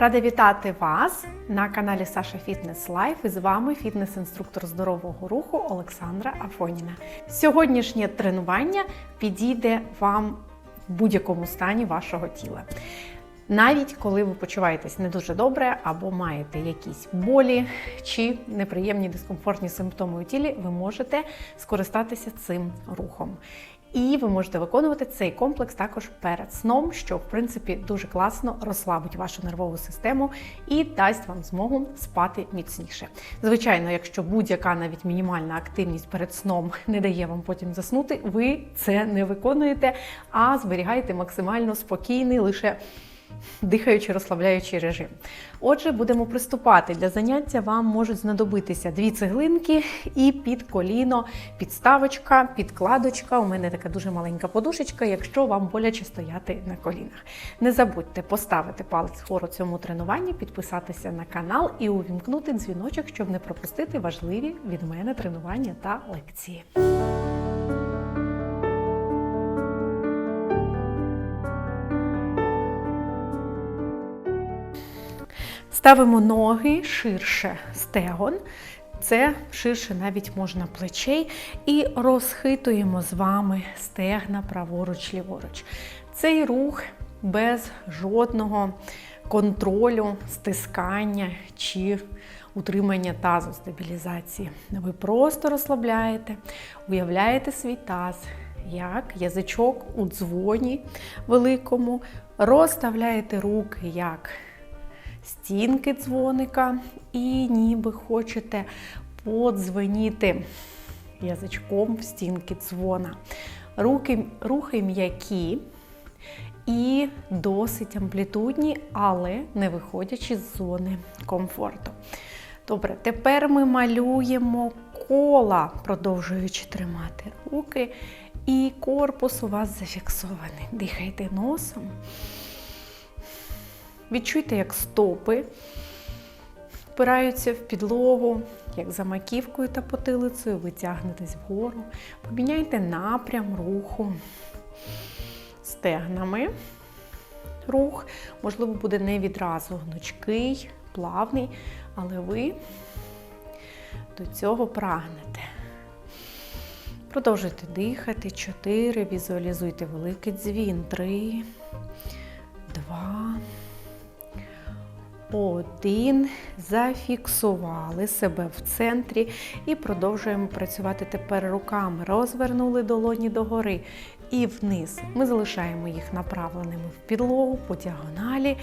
Рада вітати вас на каналі Саша Фітнес Лайф і з вами фітнес-інструктор здорового руху Олександра Афоніна. Сьогоднішнє тренування підійде вам в будь-якому стані вашого тіла. Навіть коли ви почуваєтесь не дуже добре або маєте якісь болі чи неприємні дискомфортні симптоми у тілі, ви можете скористатися цим рухом. І ви можете виконувати цей комплекс також перед сном, що в принципі дуже класно розслабить вашу нервову систему і дасть вам змогу спати міцніше. Звичайно, якщо будь-яка навіть мінімальна активність перед сном не дає вам потім заснути, ви це не виконуєте, а зберігаєте максимально спокійний лише дихаючи, розслабляючий режим. Отже, будемо приступати. Для заняття вам можуть знадобитися дві цеглинки і під коліно підставочка, підкладочка. У мене така дуже маленька подушечка, якщо вам боляче стояти на колінах. Не забудьте поставити палець вгору цьому тренуванні, підписатися на канал і увімкнути дзвіночок, щоб не пропустити важливі від мене тренування та лекції. Ставимо ноги ширше стегон, це ширше навіть можна плечей, і розхитуємо з вами стегна праворуч-ліворуч. Цей рух без жодного контролю, стискання чи утримання тазу стабілізації. Ви просто розслабляєте, уявляєте свій таз. Як язичок у дзвоні великому, розставляєте руки як стінки дзвоника, і ніби хочете подзвеніти язичком в стінки дзвона. Руки, Рухи м'які і досить амплітудні, але не виходячи з зони комфорту. Добре, тепер ми малюємо кола, продовжуючи тримати руки, і корпус у вас зафіксований. Дихайте носом. Відчуйте, як стопи впираються в підлогу, як за маківкою та потилицею витягнетесь вгору. Поміняйте напрям руху стегнами. Рух, можливо, буде не відразу гнучкий, плавний, але ви до цього прагнете. Продовжуйте дихати. Чотири. Візуалізуйте великий дзвін. Три, два. Один. Зафіксували себе в центрі і продовжуємо працювати тепер руками. Розвернули долоні догори і вниз. Ми залишаємо їх направленими в підлогу по діагоналі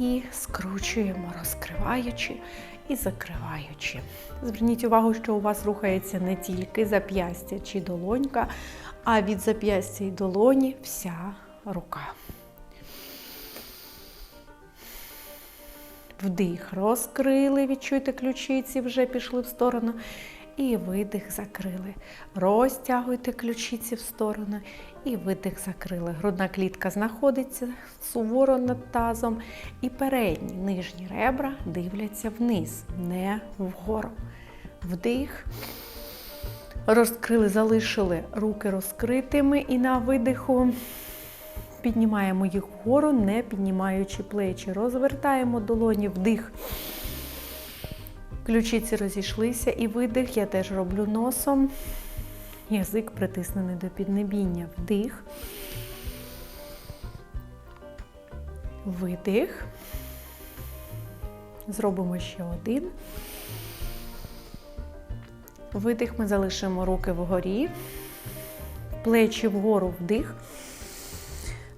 і скручуємо, розкриваючи і закриваючи. Зверніть увагу, що у вас рухається не тільки зап'ястя чи долонька, а від зап'ястя і долоні вся рука. Вдих, розкрили, відчуйте ключиці, вже пішли в сторону. І видих закрили. Розтягуйте ключиці в сторону. І видих закрили. Грудна клітка знаходиться суворо над тазом. І передні нижні ребра дивляться вниз, не вгору. Вдих. Розкрили, залишили руки розкритими. І на видиху. Піднімаємо їх вгору, не піднімаючи плечі. Розвертаємо долоні вдих. Ключиці розійшлися і видих. Я теж роблю носом. Язик притиснений до піднебіння. Вдих. Видих. Зробимо ще один. Видих. Ми залишимо руки вгорі. Плечі вгору вдих.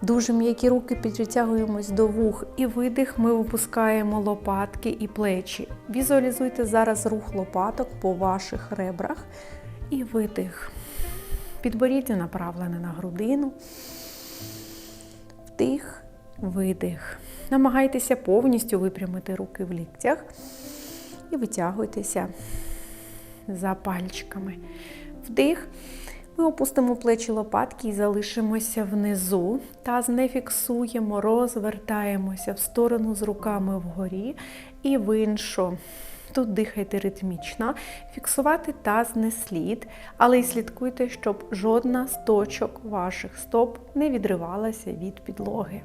Дуже м'які руки підтягуємось до вух і видих, ми випускаємо лопатки і плечі. Візуалізуйте зараз рух лопаток по ваших ребрах і видих. Підборіддя направлене на грудину. Вдих, видих. Намагайтеся повністю випрямити руки в ліктях і витягуйтеся за пальчиками. Вдих. Ми опустимо плечі лопатки і залишимося внизу. Таз не фіксуємо, розвертаємося в сторону з руками вгорі і в іншу. Тут дихайте ритмічно. Фіксувати таз не слід, але й слідкуйте, щоб жодна з точок ваших стоп не відривалася від підлоги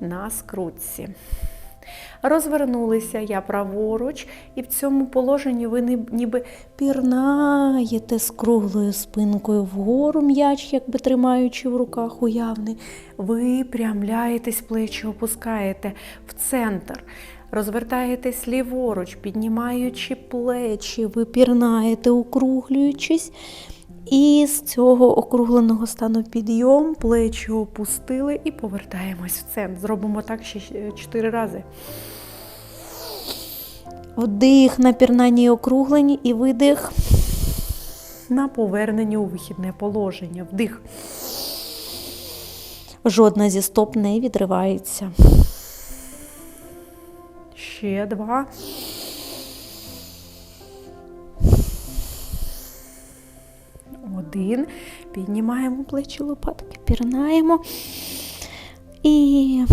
на скрутці. Розвернулися я праворуч, і в цьому положенні ви ні- ніби пірнаєте з круглою спинкою вгору м'яч, якби тримаючи в руках уявний. Випрямляєтесь, плечі опускаєте в центр. Розвертаєтесь ліворуч, піднімаючи плечі, ви пірнаєте, округлюючись. І з цього округленого стану підйом, плечі опустили і повертаємось в центр. Зробимо так ще е, чотири рази. Вдих на пірнанні і округленні і видих на поверненні у вихідне положення. Вдих. Жодна зі стоп не відривається. Ще два. Один. Піднімаємо плечі лопатки, пірнаємо. І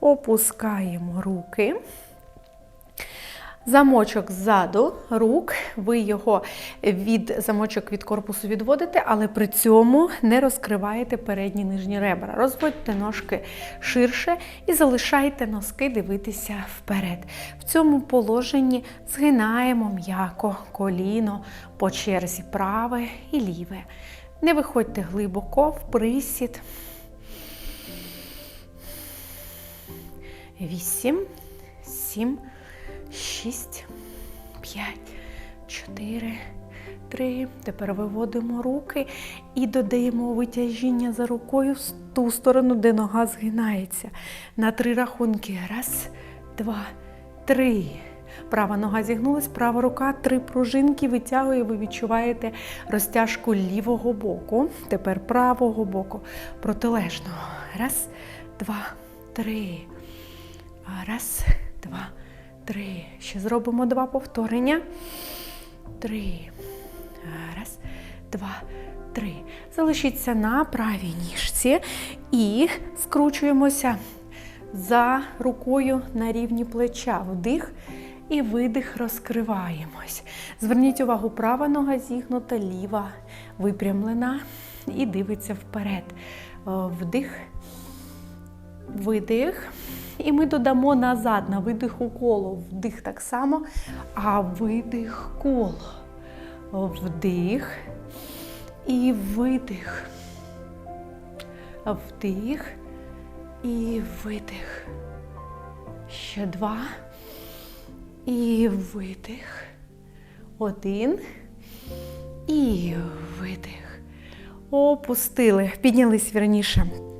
опускаємо руки. Замочок ззаду рук, ви його від замочок від корпусу відводите, але при цьому не розкриваєте передні нижні ребра. Розводьте ножки ширше і залишайте носки дивитися вперед. В цьому положенні згинаємо м'яко коліно по черзі праве і ліве. Не виходьте глибоко в присід. Вісім, сім. Шість, п'ять, чотири, три. Тепер виводимо руки і додаємо витяжіння за рукою в ту сторону, де нога згинається. На три рахунки. Раз, два, три. Права нога зігнулась, права рука, три пружинки витягує, ви відчуваєте розтяжку лівого боку. Тепер правого боку. Протилежного. Раз, два, три. Раз, два, три. Ще зробимо два повторення. Три. Раз, два, три. Залишіться на правій ніжці і скручуємося за рукою на рівні плеча. Вдих і видих розкриваємось. Зверніть увагу, права нога зігнута, ліва випрямлена і дивиться вперед. Вдих, видих. І ми додамо назад на видиху коло. Вдих так само, а видих коло. Вдих і видих. Вдих і видих. Ще два. І видих. Один. І видих. Опустили. Піднялись вірніше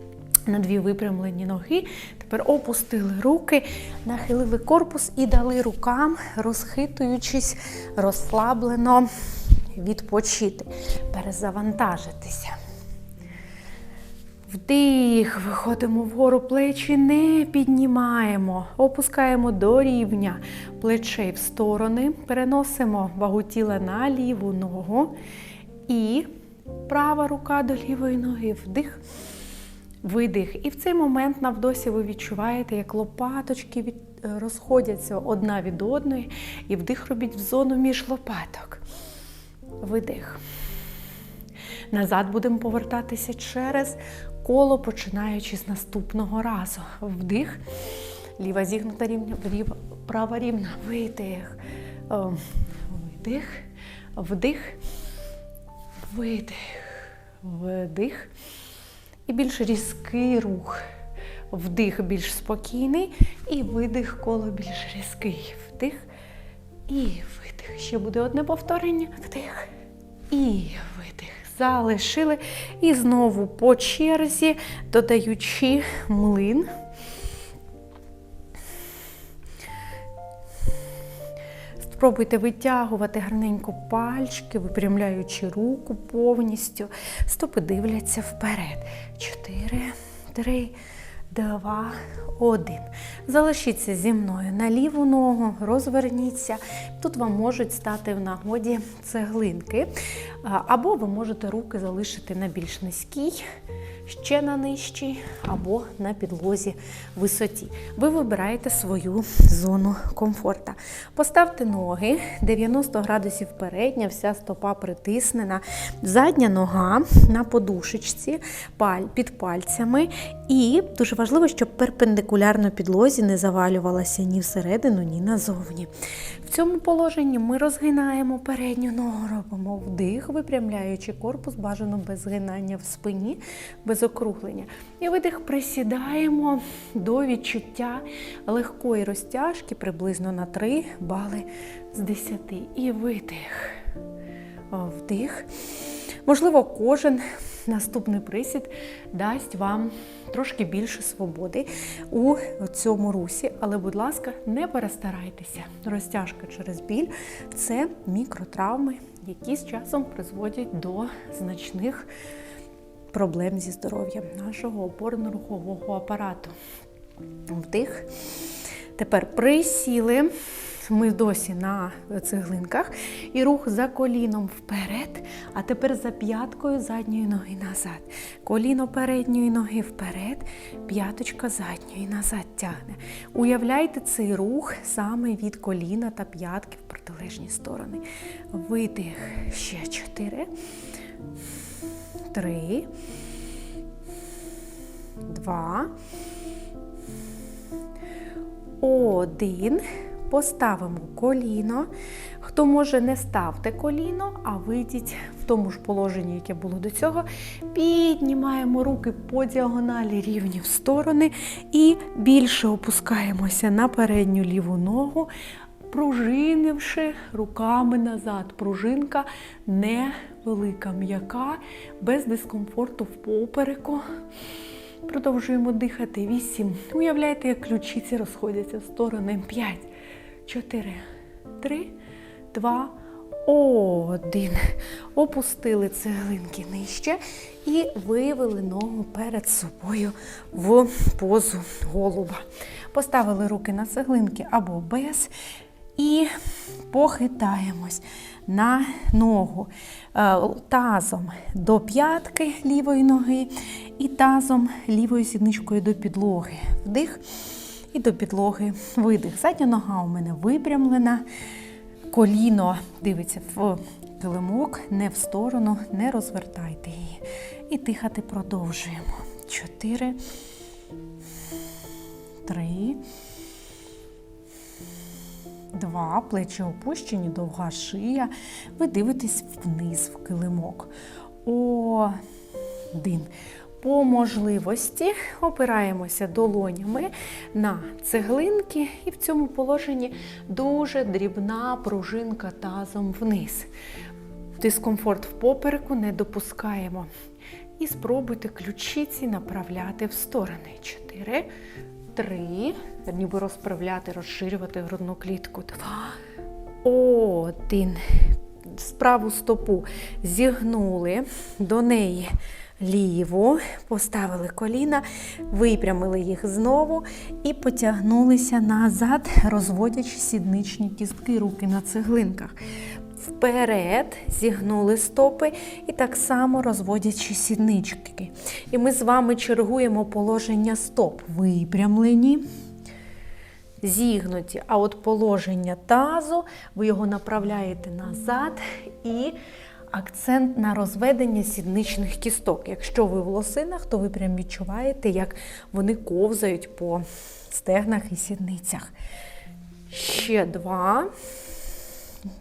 на дві випрямлені ноги. Тепер опустили руки, нахилили корпус і дали рукам, розхитуючись, розслаблено відпочити, перезавантажитися. Вдих, виходимо вгору плечі, не піднімаємо, опускаємо до рівня плечей в сторони, переносимо вагу тіла на ліву ногу і права рука до лівої ноги. Вдих, видих. І в цей момент навдосі ви відчуваєте, як лопаточки від... розходяться одна від одної, і вдих робіть в зону між лопаток. Видих. Назад будемо повертатися через коло, починаючи з наступного разу. Вдих. Ліва зігнута рівня, ліва, права рівна. Видих. Ем, Видих. Вдих. Видих. Вдих. І більш різкий рух. Вдих більш спокійний. І видих коло більш різкий. Вдих. І видих. Ще буде одне повторення. Вдих. І видих. Залишили. І знову по черзі, додаючи млин. Спробуйте витягувати гарненько пальчики, випрямляючи руку повністю. Стопи дивляться вперед. Чотири, три, два, один. Залишіться зі мною на ліву ногу, розверніться. Тут вам можуть стати в нагоді цеглинки. Або ви можете руки залишити на більш низькій, ще на нижчій або на підлозі висоті. Ви вибираєте свою зону комфорта. Поставте ноги 90 градусів передня, вся стопа притиснена, задня нога на подушечці під пальцями. І дуже важливо, щоб перпендикулярно підлозі не завалювалася ні всередину, ні назовні. В цьому положенні ми розгинаємо передню ногу, робимо вдих, випрямляючи корпус, бажано без згинання в спині, без округлення. І видих присідаємо до відчуття легкої розтяжки приблизно на 3 бали з 10. І видих. Вдих. Можливо, кожен наступний присід дасть вам трошки більше свободи у цьому русі, але, будь ласка, не перестарайтеся. Розтяжка через біль це мікротравми, які з часом призводять до значних проблем зі здоров'ям нашого опорно-рухового апарату. Вдих. Тепер присіли. Ми досі на цеглинках. І рух за коліном вперед, а тепер за п'яткою задньої ноги назад. Коліно передньої ноги вперед, п'яточка задньої назад тягне. Уявляйте цей рух саме від коліна та п'ятки в протилежні сторони. Видих ще чотири. Три. Два. Один. Поставимо коліно. Хто може, не ставте коліно, а вийдіть в тому ж положенні, яке було до цього. Піднімаємо руки по діагоналі рівні в сторони і більше опускаємося на передню ліву ногу, пружинивши руками назад. Пружинка невелика, м'яка, без дискомфорту в попереку. Продовжуємо дихати. Вісім. Уявляйте, як ключиці розходяться в сторони. П'ять, чотири, три, два, один. Опустили цеглинки нижче і вивели ногу перед собою в позу голуба. Поставили руки на цеглинки або без. І похитаємось на ногу е, тазом до п'ятки лівої ноги і тазом лівою сідничкою до підлоги. Вдих і до підлоги видих. Задня нога у мене випрямлена, коліно дивиться в килимок, не в сторону, не розвертайте її. І дихати продовжуємо. Чотири, три. Два, плечі опущені, довга шия. Ви дивитесь вниз в килимок. Один. По можливості опираємося долонями на цеглинки, і в цьому положенні дуже дрібна пружинка тазом вниз. Дискомфорт в попереку не допускаємо. І спробуйте ключиці направляти в сторони. Чотири, три, ніби розправляти, розширювати грудну клітку. Два, один. Справу стопу зігнули до неї ліву, поставили коліна, випрямили їх знову і потягнулися назад, розводячи сідничні кістки, руки на цеглинках. Вперед зігнули стопи і так само розводячи сіднички. І ми з вами чергуємо положення стоп. Випрямлені, зігнуті. А от положення тазу, ви його направляєте назад і акцент на розведення сідничних кісток. Якщо ви в лосинах, то ви прям відчуваєте, як вони ковзають по стегнах і сідницях. Ще два.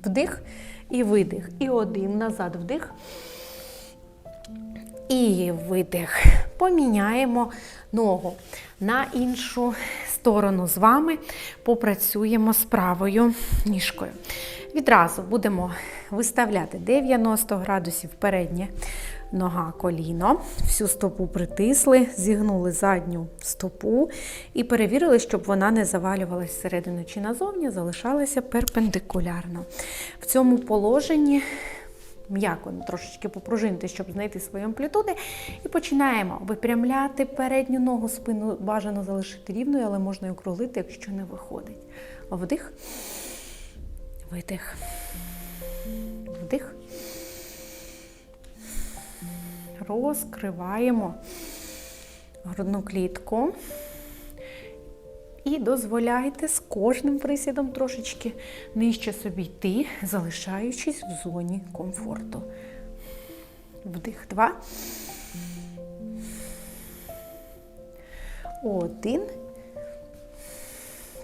Вдих і видих. І один назад вдих. І видих. Поміняємо ногу на іншу сторону з вами. Попрацюємо з правою ніжкою. Відразу будемо виставляти 90 градусів переднє нога коліно, всю стопу притисли, зігнули задню стопу і перевірили, щоб вона не завалювалась всередину чи назовні, залишалася перпендикулярно. В цьому положенні. М'яко трошечки попружинити, щоб знайти свої амплітуди. І починаємо випрямляти передню ногу, спину бажано залишити рівною, але можна і округлити, якщо не виходить. Вдих, видих, вдих розкриваємо грудну клітку. І дозволяйте з кожним присідом трошечки нижче собі йти, залишаючись в зоні комфорту. Вдих, два. Один.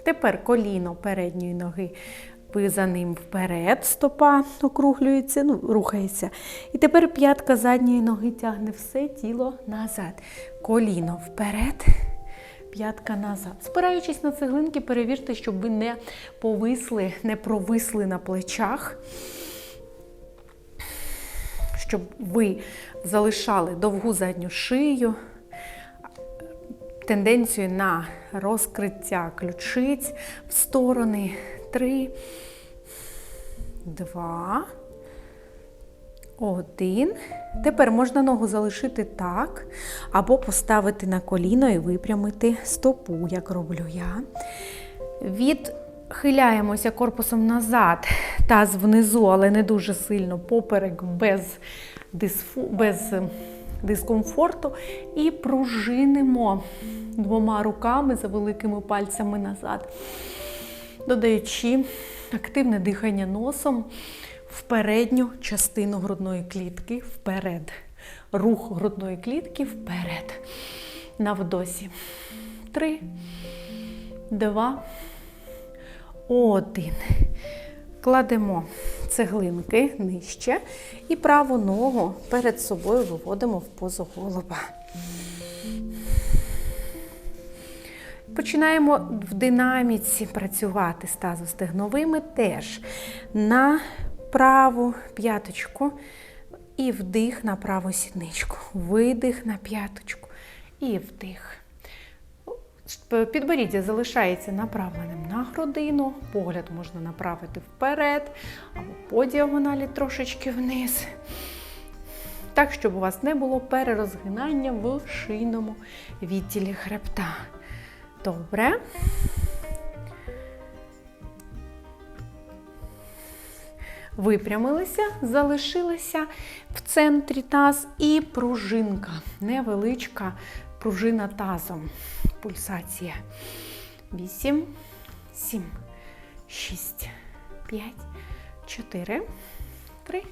Тепер коліно передньої ноги. Ви за ним вперед, стопа округлюється, ну, рухається. І тепер п'ятка задньої ноги тягне все тіло назад. Коліно вперед, п'ятка назад. Спираючись на цеглинки, перевірте, щоб ви не повисли, не провисли на плечах. Щоб ви залишали довгу задню шию, тенденцію на розкриття ключиць в сторони. Три, два, один. Тепер можна ногу залишити так, або поставити на коліно і випрямити стопу, як роблю я. Відхиляємося корпусом назад, таз внизу, але не дуже сильно, поперек без, дисфу, без дискомфорту. І пружинимо двома руками за великими пальцями назад додаючи активне дихання носом в передню частину грудної клітки вперед. Рух грудної клітки вперед. На вдосі. Три, два, один. Кладемо цеглинки нижче і праву ногу перед собою виводимо в позу голуба. Починаємо в динаміці працювати з тазостегновими теж на праву п'яточку і вдих на праву сідничку, видих на п'яточку і вдих. Підборіддя залишається направленим на грудину, погляд можна направити вперед або по діагоналі трошечки вниз. Так, щоб у вас не було перерозгинання в шийному відділі хребта. Добре. Випрямилися, залишилися в центрі таз і пружинка. Невеличка пружина тазом. Пульсація. Вісім, сім, шість, п'ять, чотири, три,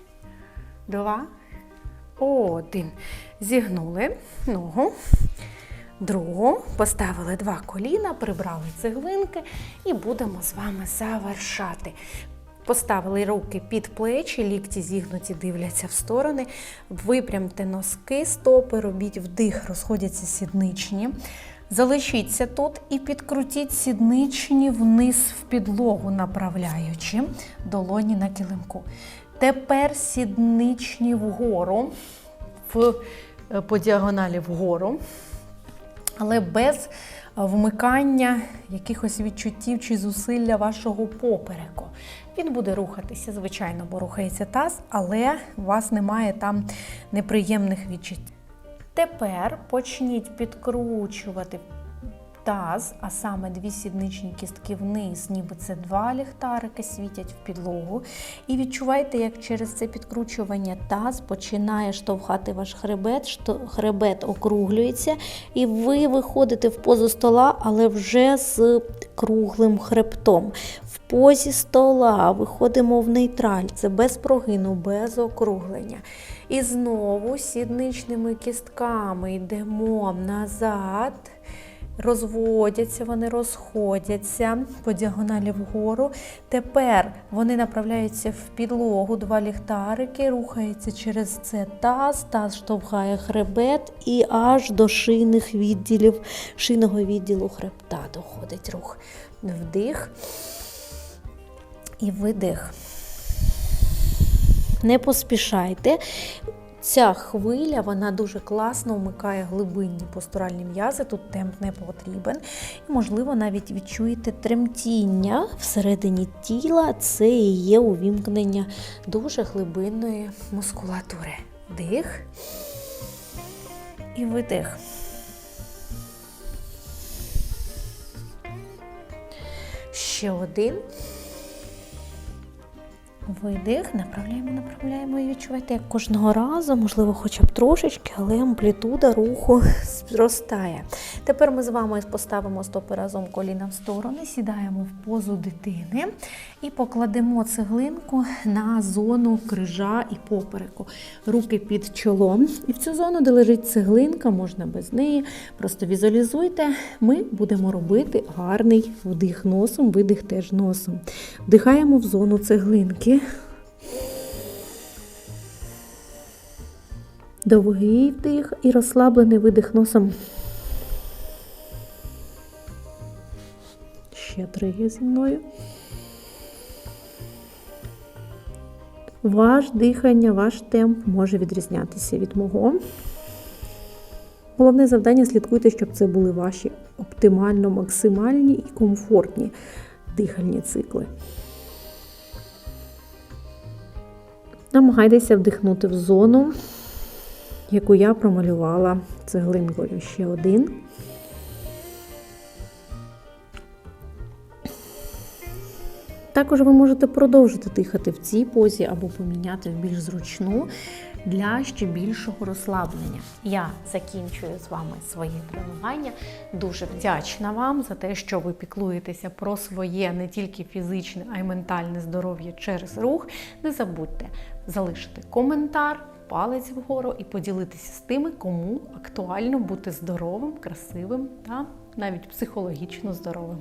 два, один. Зігнули ногу другу, поставили два коліна, прибрали цеглинки і будемо з вами завершати. Поставили руки під плечі, лікті зігнуті, дивляться в сторони. Випрямте носки, стопи, робіть вдих, розходяться сідничні. Залишіться тут і підкрутіть сідничні вниз в підлогу, направляючи долоні на килимку. Тепер сідничні вгору, в, по діагоналі вгору але без е, вмикання якихось відчуттів чи зусилля вашого попереку. Він буде рухатися, звичайно, бо рухається таз, але у вас немає там неприємних відчуттів. Тепер почніть підкручувати таз, а саме дві сідничні кістки вниз, ніби це два ліхтарики світять в підлогу. І відчувайте, як через це підкручування таз починає штовхати ваш хребет, хребет округлюється, і ви виходите в позу стола, але вже з круглим хребтом. В позі стола виходимо в нейтраль, це без прогину, без округлення. І знову сідничними кістками йдемо назад розводяться, вони розходяться по діагоналі вгору. Тепер вони направляються в підлогу, два ліхтарики, рухаються через це таз, таз штовхає хребет і аж до шийних відділів, шийного відділу хребта доходить рух. Вдих і видих. Не поспішайте. Ця хвиля вона дуже класно вмикає глибинні постуральні м'язи, тут темп не потрібен. І, можливо, навіть відчуєте тремтіння всередині тіла, це і є увімкнення дуже глибинної мускулатури. Дих і видих. Ще один. Видих, направляємо, направляємо і відчувайте, як кожного разу, можливо, хоча б трошечки, але амплітуда руху зростає. Тепер ми з вами поставимо стопи разом коліна в сторони, сідаємо в позу дитини і покладемо цеглинку на зону крижа і попереку. Руки під чолом. І в цю зону, де лежить цеглинка, можна без неї. Просто візуалізуйте, ми будемо робити гарний вдих носом, видих теж носом. Вдихаємо в зону цеглинки. Довгий вдих і розслаблений видих носом. Ще зі мною. Ваш дихання, ваш темп може відрізнятися від мого. Головне завдання слідкуйте, щоб це були ваші оптимально максимальні і комфортні дихальні цикли. Намагайтеся вдихнути в зону, яку я промалювала цеглинкою. Ще один. Також ви можете продовжити дихати в цій позі або поміняти в більш зручну для ще більшого розслаблення. Я закінчую з вами своє тренування. Дуже вдячна вам за те, що ви піклуєтеся про своє не тільки фізичне, а й ментальне здоров'я через рух. Не забудьте залишити коментар, палець вгору і поділитися з тими, кому актуально бути здоровим, красивим та навіть психологічно здоровим.